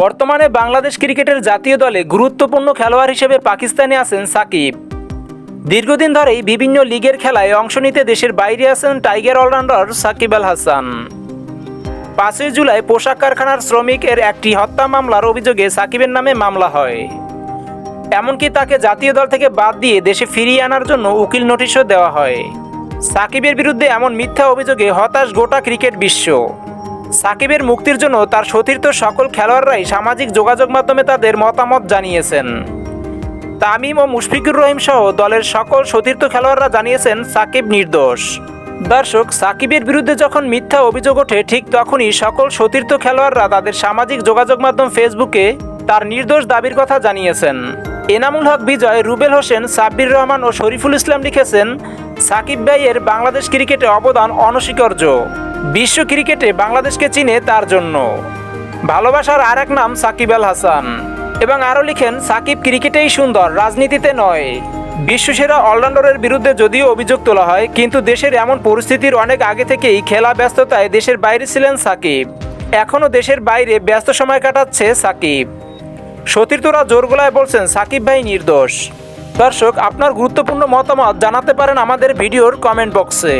বর্তমানে বাংলাদেশ ক্রিকেটের জাতীয় দলে গুরুত্বপূর্ণ খেলোয়াড় হিসেবে পাকিস্তানে আছেন সাকিব। দীর্ঘদিন ধরেই বিভিন্ন লিগের খেলায় অংশ নিতে দেশের বাইরে আছেন টাইগার অলরাউন্ডার সাকিব আল হাসান। পাঁচই জুলাই পোশাক কারখানার শ্রমিকের একটি হত্যা মামলার অভিযোগে সাকিবের নামে মামলা হয়। এমনকি তাকে জাতীয় দল থেকে বাদ দিয়ে দেশে ফিরিয়ে আনার জন্য উকিল নোটিশও দেওয়া হয়। সাকিবের বিরুদ্ধে এমন মিথ্যা অভিযোগে হতাশ গোটা ক্রিকেট বিশ্ব। সাকিবের মুক্তির জন্য তার সতীর্থ সকল খেলোয়াড়রাই সামাজিক যোগাযোগ মাধ্যমে তাদের মতামত জানিয়েছেন। তামিম ও মুশফিকুর রহিম সহ দলের সকল সতীর্থ খেলোয়াড়রা জানিয়েছেন, সাকিব নির্দোষ। দর্শক, সাকিবের বিরুদ্ধে যখন মিথ্যা অভিযোগ ওঠে, ঠিক তখনই সকল সতীর্থ খেলোয়াড়রা তাদের সামাজিক যোগাযোগ মাধ্যম ফেসবুকে তার নির্দোষ দাবির কথা জানিয়েছেন। এনামুল হক বিজয়, রুবেল হোসেন, সাব্বির রহমান ও শরীফুল ইসলাম লিখেছেন, সাকিব ভাইয়ের বাংলাদেশ ক্রিকেটে অবদান অনস্বীকার্য। বিশ্ব ক্রিকেটে বাংলাদেশকে চিনে তার জন্য। ভালোবাসার আর এক নাম সাকিব আল হাসান। এবং আরও লিখেন, সাকিব ক্রিকেটেই সুন্দর, রাজনীতিতে নয়। বিশ্বসেরা অলরাউন্ডারের বিরুদ্ধে যদিও অভিযোগ তোলা হয়, কিন্তু দেশের এমন পরিস্থিতির অনেক আগে থেকেই খেলা ব্যস্ততায় দেশের বাইরে ছিলেন সাকিব। এখনও দেশের বাইরে ব্যস্ত সময় কাটাচ্ছে সাকিব। সতীর্থরা জোর গলায় বলছেন, সাকিব ভাই নির্দোষ। দর্শক, আপনার গুরুত্বপূর্ণ মতামত জানাতে পারেন আমাদের ভিডিওর কমেন্ট বক্সে।